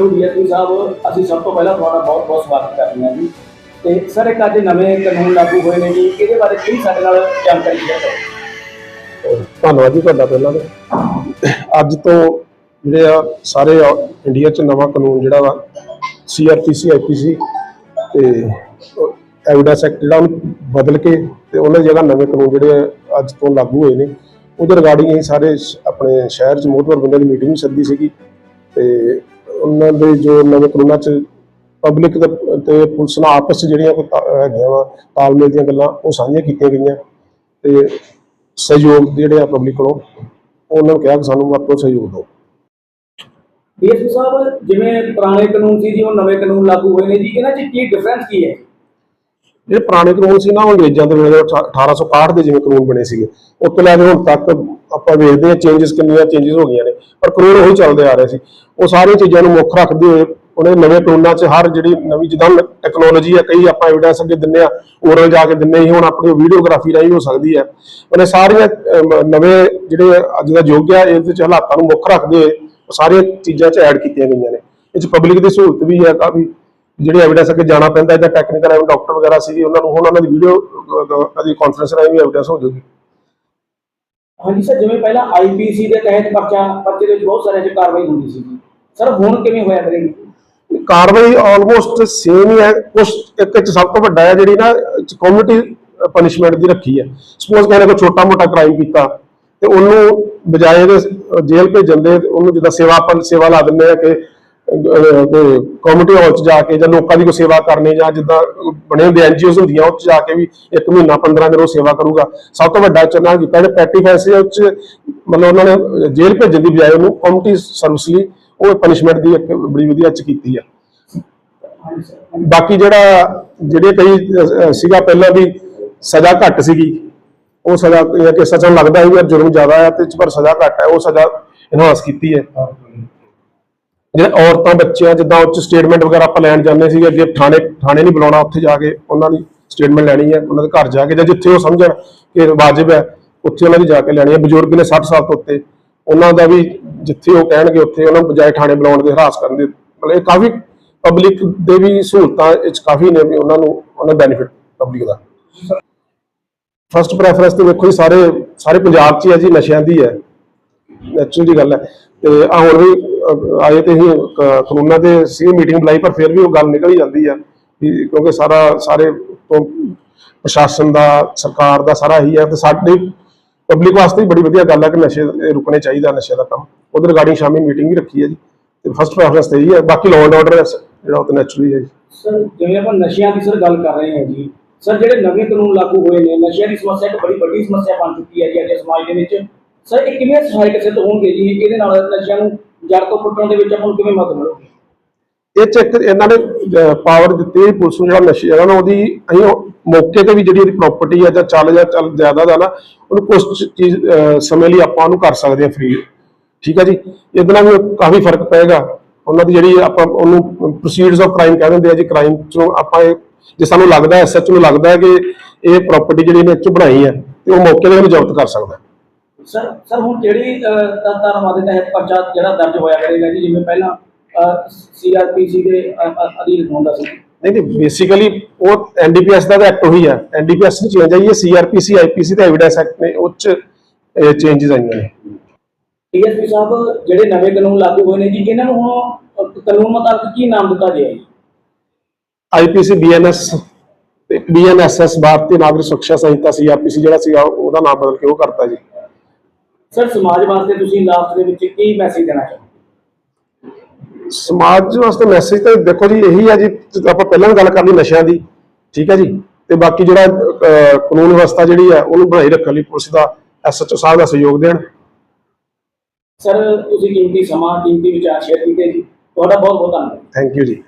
ਮਾਨਯੋਗ ਡੀਐਸਪੀ ਸਾਹਿਬ, ਅਸੀਂ ਸਭ ਤੋਂ ਪਹਿਲਾਂ ਤੁਹਾਡਾ ਬਹੁਤ ਬਹੁਤ ਸਵਾਗਤ ਕਰਦੇ ਹਾਂ ਜੀ। ਤੇ ਸਰ, ਇੱਕ ਅੱਜ ਨਵੇਂ ਕਾਨੂੰਨ ਲਾਗੂ ਹੋਏ ਨੇ ਜੀ, ਇਹਦੇ ਬਾਰੇ ਕੀ ਸਾਡੇ ਨਾਲ ਜਾਣਕਾਰੀ ਸ਼ੇਅਰ ਕਰੋ ਧੰਨਵਾਦ ਜੀ ਤੁਹਾਡਾ ਪਹਿਲਾਂ ਤੇ ਅੱਜ ਤੋਂ ਜਿਹੜੇ ਆ, ਸਾਰੇ ਇੰਡੀਆ 'ਚ ਨਵਾਂ ਕਾਨੂੰਨ ਜਿਹੜਾ ਵਾ ਸੀਆਰਪੀਸੀ ਆਈਪੀਸੀ ਤੇ ਐਵੀਡੈਂਸ ਐਕਟ ਜਿਹੜਾ ਉਹਨੂੰ ਬਦਲ ਕੇ ਤੇ ਉਹਨਾਂ ਜਗ੍ਹਾ ਨਵੇਂ ਕਾਨੂੰਨ ਜਿਹੜੇ ਅੱਜ ਤੋਂ ਲਾਗੂ ਹੋਏ ਨੇ, ਉਹਦੇ ਰਿਗਾਰਡਿੰਗ ਅਸੀਂ ਸਾਰੇ ਆਪਣੇ ਸ਼ਹਿਰ 'ਚ ਮੋਹਤਵਰ ਬੰਦਿਆਂ ਦੀ ਮੀਟਿੰਗ ਸੱਦੀ ਸੀਗੀ ਤੇ ਉਹਨਾਂ ਦੇ ਜੋ ਨਵੇਂ ਕਾਨੂੰਨਾਂ 'ਚ ਪਬਲਿਕ ਤੇ ਪੁਲਿਸ ਨਾਲ ਆਪਸ 'ਚ ਜਿਹੜੀਆਂ ਹੈਗੀਆਂ ਵਾ, ਤਾਲਮੇਲ ਦੀਆਂ ਗੱਲਾਂ ਉਹ ਸਾਂਝੀਆਂ ਕੀਤੀਆਂ ਗਈਆਂ। ਤੇ ਸਹਿਯੋਗ ਜਿਹੜੇ ਆ ਪਬਲਿਕ ਕੋਲੋਂ, ਉਹਨਾਂ ਨੂੰ ਕਿਹਾ ਕਿ ਸਾਨੂੰ ਵੱਧ ਸਹਿਯੋਗ ਦਿਓ। ਡੀਐਸਪੀ ਸਾਹਿਬ, ਜਿਵੇਂ ਪੁਰਾਣੇ ਕਾਨੂੰਨ ਸੀ ਜੀ, ਉਹ ਨਵੇਂ ਕਾਨੂੰਨ ਲਾਗੂ ਹੋਏ ਨੇ ਜੀ, ਇਹਨਾਂ 'ਚ ਕੀ ਡਿਫਰੈਂਸ ਕੀ ਹੈ? ਜਿਹੜੇ ਪੁਰਾਣੇ ਕਾਨੂੰਨ ਸੀ ਨਾ, ਉਹ ਅੰਗਰੇਜ਼ਾਂ ਦੇ ਵੇਲੇ 1861 ਦੇ ਜਿਵੇਂ ਕਾਨੂੰਨ ਬਣੇ ਸੀਗੇ, ਉਸ ਤੋਂ ਲੈ ਕੇ ਹੁਣ ਤੱਕ ਆਪਾਂ ਵੇਖਦੇ ਹਾਂ ਚੇਂਜਸ ਕਿੰਨੀਆਂ ਚੇਂਜਸ ਹੋ ਗਈਆਂ ਨੇ, ਪਰ ਕਾਨੂੰਨ ਉਹੀ ਚੱਲਦੇ ਆ ਰਹੇ ਸੀ। ਉਹ ਸਾਰੀਆਂ ਚੀਜ਼ਾਂ ਨੂੰ ਮੁੱਖ ਰੱਖਦੇ ਹੋਏ, ਉਹਨੇ ਨਵੇਂ ਕਾਨੂੰਨਾਂ 'ਚ ਹਰ ਜਿਹੜੀ ਨਵੀਂ ਜਿੱਦਾਂ ਟੈਕਨੋਲੋਜੀ ਆ, ਕਈ ਆਪਾਂ ਐਵੀਡੈਂਸ ਅੱਗੇ ਦਿੰਨੇ ਆ ਓਰਲ ਜਾ ਕੇ ਦਿੰਨੇ ਹੀ ਹੁਣ ਆਪਣੀ ਵੀਡੀਓਗ੍ਰਾਫੀ ਰਾਹੀਂ ਹੋ ਸਕਦੀ ਹੈ ਉਹਨੇ ਸਾਰੀਆਂ ਨਵੇਂ ਜਿਹੜੇ ਅੱਜ ਦਾ ਯੁੱਗ ਆ, ਇਹਦੇ 'ਚ ਹਾਲਾਤਾਂ ਨੂੰ ਮੁੱਖ ਰੱਖਦੇ ਹੋਏ, ਉਹ ਸਾਰੀਆਂ ਚੀਜ਼ਾਂ 'ਚ ਐਡ ਕੀਤੀਆਂ ਗਈਆਂ ਨੇ। ਇਹ 'ਚ ਪਬਲਿਕ ਦੀ ਸਹੂਲਤ ਵੀ ਹੈ ਕਾਫੀ। ਜਿਹੜੇ ਐਵੀਡੈਂਸ ਅੱਗੇ ਜਾਣਾ ਪੈਂਦਾ ਇਹਦਾ ਟੈਕਨੀਕਲ ਐਵੀ ਡਾਕਟਰ ਵਗੈਰਾ ਸੀ ਉਹਨਾਂ ਨੂੰ ਹੁਣ ਉਹਨਾਂ ਦੀ ਵੀਡੀਓ ਦੀ ਕਾਨਫਰੰਸ ਰਾਹੀਂ ਵੀ ਐਵੀਡੈਂਸ ਹੋ ਜਾਊਗੀ ਹਾਂਜੀ ਸਰ ਜਿਵੇਂ ਪਹਿਲਾਂ ਆਈਪੀਸੀ ਦੇ ਤਹਿਤ ਪਰਚਾ ਪਰਚੇ ਦੇ ਵਿੱਚ ਬਹੁਤ ਸਾਰੇ ਚ ਕਾਰਵਾਈ ਹੁੰਦੀ ਸੀ ਸਰ ਹੁਣ ਕਿਵੇਂ ਹੋਇਆ ਕਰੇਗੀ ਕਾਰਵਾਈ ਆਲਮੋਸਟ ਸੇਮ ਹੀ ਹੈ। ਕੁਝ ਇੱਕ ਚ ਸਭ ਤੋਂ ਵੱਡਾ ਹੈ ਜਿਹੜੀ ਨਾ ਕਮਿਊਨਿਟੀ ਪਨਿਸ਼ਮੈਂਟ ਦੀ ਰੱਖੀ ਹੈ। ਸਪੋਜ਼ ਕਹਿੰਦੇ ਕੋਈ ਛੋਟਾ ਮੋਟਾ ਕ੍ਰਾਈਮ ਕੀਤਾ ਤੇ ਉਹਨੂੰ ਬਜਾਏ ਦੇ ਜੇਲ੍ਹ ਭੇਜਣ ਦੇ ਉਹਨੂੰ ਜਿੱਦਾਂ ਸੇਵਾ ਸੇਵਾ ਲਾ ਦਿੰਦੇ ਆ ਕਿ ਕਮਿਊਨਿਟੀ ਹਾਲ ਚ ਜਾ ਕੇ ਜਾਂ ਲੋਕਾਂ ਦੀ ਕੋਈ ਸੇਵਾ ਕਰਨੀ ਜਾਂ ਜਿੱਦਾਂ ਬਣੇ ਹੁੰਦੇ ਐਨਜੀਓਜ਼ ਹੁੰਦੀਆਂ ਉਹ ਚ ਜਾ ਕੇ ਵੀ ਇੱਕ ਮਹੀਨਾ 15 ਦਿਨ ਉਹ ਸੇਵਾ ਕਰੂਗਾ। ਸਭ ਤੋਂ ਵੱਡਾ ਚੰਨਾ ਕੀਤਾ ਜਿਹੜੇ ਪੈਟੀ ਫੈਂਸੀ ਉਹ ਚ ਮਤਲਬ ਉਹਨਾਂ ਨੇ ਜੇਲ੍ਹ ਭੇਜਣ ਦੀ ਬਜਾਏ ਉਹਨੂੰ ਕਮਿਊਨਿਟੀ ਸਰਵਿਸ ਲਈ ਉਹ ਪਨਿਸ਼ਮੈਂਟ ਦੀ ਇੱਕ ਬੜੀ ਵਧੀਆ ਚ ਕੀਤੀ ਆ। ਬਾਕੀ ਜਿਹੜਾ, ਜਿਹੜੇ ਕਈ ਸੀਗਾ ਪਹਿਲਾਂ ਵੀ ਸਜ਼ਾ ਘੱਟ ਸੀਗੀ, ਉਹ ਸਜ਼ਾ ਇਹ ਕਿ ਸਜ਼ਾ ਲੱਗਦਾ ਹੈ ਵੀ ਜੁਰਮ ਜ਼ਿਆਦਾ ਹੈ ਤੇ ਪਰ ਸਜ਼ਾ ਘੱਟ ਹੈ ਉਹ ਸਜ਼ਾ ਇਨਹਾਂਸ ਕੀਤੀ ਹੈ। ਜਿਹੜੇ ਔਰਤਾਂ, ਬੱਚਿਆਂ ਜਿੱਦਾਂ ਉੱਚ ਸਟੇਟਮੈਂਟ ਵਗੈਰਾ ਆਪਾਂ ਲੈਣ ਜਾਂਦੇ ਸੀਗੇ ਅੱਗੇ ਥਾਣੇ ਥਾਣੇ ਨਹੀਂ ਬੁਲਾਉਣਾ ਉੱਥੇ ਜਾ ਕੇ, ਉਹਨਾਂ ਦੀ ਸਟੇਟਮੈਂਟ ਲੈਣੀ ਹੈ, ਉਹਨਾਂ ਦੇ ਘਰ ਜਾ ਕੇ, ਜਾਂ ਜਿੱਥੇ ਉਹ ਸਮਝਣ ਕਿ ਵਾਜib ਹੈ, ਉੱਥੇ ਉਹਨਾਂ ਦੀ ਜਾ ਕੇ ਲੈਣੀ ਹੈ। ਬਜ਼ੁਰਗ ਨੇ 60 ਸਾਲ ਤੋਂ ਉੱਤੇ, ਉਹਨਾਂ ਦਾ ਵੀ ਜਿੱਥੇ ਉਹ ਕਹਿਣਗੇ, ਉੱਥੇ ਉਹਨਾਂ ਨੂੰ ਬਜਾਏ ਥਾਣੇ ਬੁਲਾਉਣ ਦੇ ਹਰਾਸ ਕਰਨ ਦੇ, ਮਤਲਬ ਇਹ ਕਾਫੀ ਪਬਲਿਕ ਦੇ ਵੀ ਸਹੂਲਤਾਂ ਇਹ ਕਾਫੀ ਨੇ ਵੀ ਉਹਨਾਂ ਨੂੰ, ਉਹਨਾਂ ਬੈਨੀਫਿਟ ਪਬਲਿਕ ਦਾ। ਫਸਟ ਪ੍ਰੈਫਰੈਂਸ ਤੇ ਵੇਖੋ ਜੀ, ਸਾਰੇ ਸਾਰੇ ਪੰਜਾਬ 'ਚ ਹੀ ਹੈ ਜੀ, ਨਸ਼ਿਆਂ ਦੀ ਹੈ। ਨੈਚੁਰਲ ਦੀ ਗੱਲ ਹੈ। ਤੇ ਆ ਹੁਣ ਵੀ ਆਏ ਤੇ ਹੀ ਕਾਨੂੰਨਾਂ ਦੇ ਸੀ ਮੀਟਿੰਗ ਬੁਲਾਈ, ਪਰ ਫਿਰ ਵੀ ਉਹ ਗੱਲ ਨਿਕਲ ਹੀ ਜਾਂਦੀ ਹੈ ਕਿਉਂਕਿ ਸਾਰਾ, ਸਾਰੇ ਤੋਂ ਪ੍ਰਸ਼ਾਸਨ ਦਾ, ਸਰਕਾਰ ਦਾ ਸਾਰਾ ਹੀ ਹੈ ਤੇ ਸਾਡੇ ਪਬਲਿਕ ਵਾਸਤੇ ਬੜੀ ਵਧੀਆ ਗੱਲ ਹੈ ਕਿ ਨਸ਼ੇ ਰੁਕਣੇ ਚਾਹੀਦਾ ਨਸ਼ੇ ਦਾ ਕੰਮ। ਉਹਦੇ ਰਿਗਾਰਡਿੰਗ ਸ਼ਾਮੀ ਮੀਟਿੰਗ ਵੀ ਰੱਖੀ ਹੈ ਜੀ। ਤੇ ਫਸਟ ਪ੍ਰੈਫਰੈਂਸ ਤੇ ਹੀ ਹੈ ਬਾਕੀ ਲਾਅ ਐਂਡ ਆਰਡਰ ਜਿਹੜਾ ਉਹ ਤਾਂ ਨੈਚੁਰਲੀ ਹੈ ਜੀ। ਸਰ, ਜਿਵੇਂ ਆਪਾਂ ਨਸ਼ਿਆਂ ਦੀ ਸਰ ਗੱਲ ਕਰ ਰਹੇ ਹਾਂ ਜੀ, ਸਰ ਜਿਹੜੇ ਨਵੇਂ ਕਾਨੂੰਨ ਲਾਗੂ ਹੋਏ ਨੇ, ਨਸ਼ਿਆਂ ਦੀ ਸਮੱਸਿਆ ਇੱਕ ਬੜੀ ਵੱਡੀ ਸਮੱਸਿਆ ਬਣ ਚੁੱਕੀ ਹੈ ਜੀ ਅੱਜ ਸਮਾਜ ਦੇ ਵਿੱਚ। ਸਰ, ਇਹ ਕਿਵੇਂ ਸਹਾਇਕ ਸਿੱਧ ਹੋਣਗੇ ਜੀ? ਇਹਦੇ ਨਾਲ ਨਸ਼ਿਆਂ ਨੂੰ ਜੜ ਤੋਂ ਪੁੱਟਣ ਦੇ ਵਿੱਚ ਆਪਾਂ ਨੂੰ ਕਿਵੇਂ ਮਦਦ ਮਿਲੂਗੀ? ਇਹ ਚ ਇਹਨਾਂ ਨੇ ਪਾਵਰ ਦਿੱਤੀ ਹੈ ਪੁਲਿਸ ਨੂੰ, ਜਿਹੜਾ ਨਸ਼ੇ ਹੈਗਾ ਨਾ ਉਹਦੀ ਅਸੀਂ ਮੌਕੇ ਤੇ ਵੀ ਜਿਹੜੀ ਉਹਦੀ ਪ੍ਰਾਪਰਟੀ ਹੈ ਜਾਂ ਚੱਲ ਜਾਂ ਚੱਲ ਜ਼ਿਆਦਾ ਦਾ ਨਾ, ਉਹਨੂੰ ਕੁਝ ਚੀਜ਼ ਸਮੇਂ ਲਈ ਆਪਾਂ ਉਹਨੂੰ ਕਰ ਸਕਦੇ ਹਾਂ ਫ੍ਰੀ ਠੀਕ ਹੈ ਜੀ? ਇਹਦੇ ਨਾਲ ਵੀ ਕਾਫੀ ਫ਼ਰਕ ਪਏਗਾ। ਉਹਨਾਂ ਦੀ ਜਿਹੜੀ ਆਪਾਂ ਉਹਨੂੰ ਪ੍ਰੋਸੀਡਸ ਆਫ ਕ੍ਰਾਈਮ ਕਹਿ ਦਿੰਦੇ ਆ ਜੀ ਕ੍ਰਾਈਮ ਚੋਂ ਆਪਾਂ ਇਹ, ਜੇ ਸਾਨੂੰ ਲੱਗਦਾ ਹੈ ਐਸਐਚ ਨੂੰ ਲੱਗਦਾ ਹੈ ਕਿ ਇਹ ਪ੍ਰਾਪਰਟੀ ਜਿਹੜੀ ਇਹਨੇ ਚੋਂ ਬਣਾਈ ਹੈ ਤੇ ਉਹ ਮੌਕੇ ਤੇ ਉਹਨੂੰ ਜ਼ਬਤ ਕਰ ਸਕਦਾ। ਹੈ। ਸਰ ਸਰ ਹੁਣ ਕਿਹੜੀ ਧਾਰਾਵਾਂ ਦੇ ਤਹਿਤ ਪਰਚਾ ਜਿਹੜਾ ਦਰਜ ਹੋਇਆ ਕਰੇਗਾ ਜੀ ਜਿਵੇਂ ਪਹਿਲਾਂ ਸੀਆਰਪੀਸੀ ਦੇ ਅਧੀਨ ਹੁੰਦਾ ਸੀ? ਨਹੀਂ ਨਹੀਂ ਬੇਸਿਕਲੀ ਉਹ ਐਨਡੀਪੀਐਸ ਦਾ ਐਕਟ ਉਹੀ ਹੈ ਐਨਡੀਪੀਐਸ ਨਹੀਂ ਚੇਂਜ ਆਈ ਹੈ ਸੀਆਰਪੀਸੀ ਆਈਪੀਸੀ ਤੇ ਐਵੀਡੈਂਸ ਐਕਟ ਨੇ ਉਹ ਚ ਚੇਂਜਸ ਆਈਆਂ ਨੇ। ਡੀਐਸਪੀ ਸਾਹਿਬ ਜਿਹੜੇ ਨਵੇਂ ਕਾਨੂੰਨ ਲਾਗੂ ਹੋਏ ਨੇ ਜੀ ਇਹਨਾਂ ਨੂੰ ਹੁਣ ਕਾਨੂੰਨ ਮੁਤਾਬਕ ਕੀ ਨਾਮ ਦਿੱਤਾ ਗਿਆ ਜੀ? ਆਈਪੀਸੀ ਬੀਐਨਐਸ ਤੇ ਬੀਐਨਐਸਐਸ ਭਾਰਤੀ ਨਾਗਰਿਕ ਸੁਰੱਖਿਆ ਸੰਹਿਤਾ ਸੀਆਰਪੀਸੀ ਜਿਹੜਾ ਸੀਗਾ ਉਹਦਾ ਨਾਮ ਬਦਲ ਕੇ ਉਹ ਕਰਤਾ ਜੀ। ਸਰ ਸਮਾਜ ਵਾਸਤੇ ਤੁਸੀਂ ਲਾਸਟ ਦੇ ਵਿੱਚ ਕੀ ਮੈਸੇਜ ਦੇਣਾ ਚਾਹੋਗੇ? ਸਮਾਜ ਵਾਸਤੇ ਮੈਸੇਜ ਤਾਂ ਦੇਖੋ ਜੀ ਇਹੀ ਹੈ ਜੀ ਆਪਾਂ ਪਹਿਲਾਂ ਵੀ ਗੱਲ ਕਰ ਲਈ ਨਸ਼ਿਆਂ ਦੀ ਠੀਕ ਹੈ ਜੀ? ਤੇ ਬਾਕੀ ਜਿਹੜਾ ਕਾਨੂੰਨ ਵਿਵਸਥਾ ਜਿਹੜੀ ਹੈ ਉਹਨੂੰ ਬਣਾਈ ਰੱਖਣ ਲਈ ਪੁਲਿਸ ਦਾ ਐਸਐਚਓ ਸਾਹਿਬ ਦਾ ਸਹਿਯੋਗ ਦੇਣ। ਸਰ ਤੁਸੀਂ ਕੀਮਤੀ ਸਮਾਂ ਕੀਮਤੀ ਵਿਚਾਰ ਸ਼ੇਅਰ ਕੀਤੇ ਜੀ। ਤੁਹਾਡਾ ਬਹੁਤ ਬਹੁਤ ਧੰਨਵਾਦ। ਥੈਂਕ ਯੂ ਜੀ।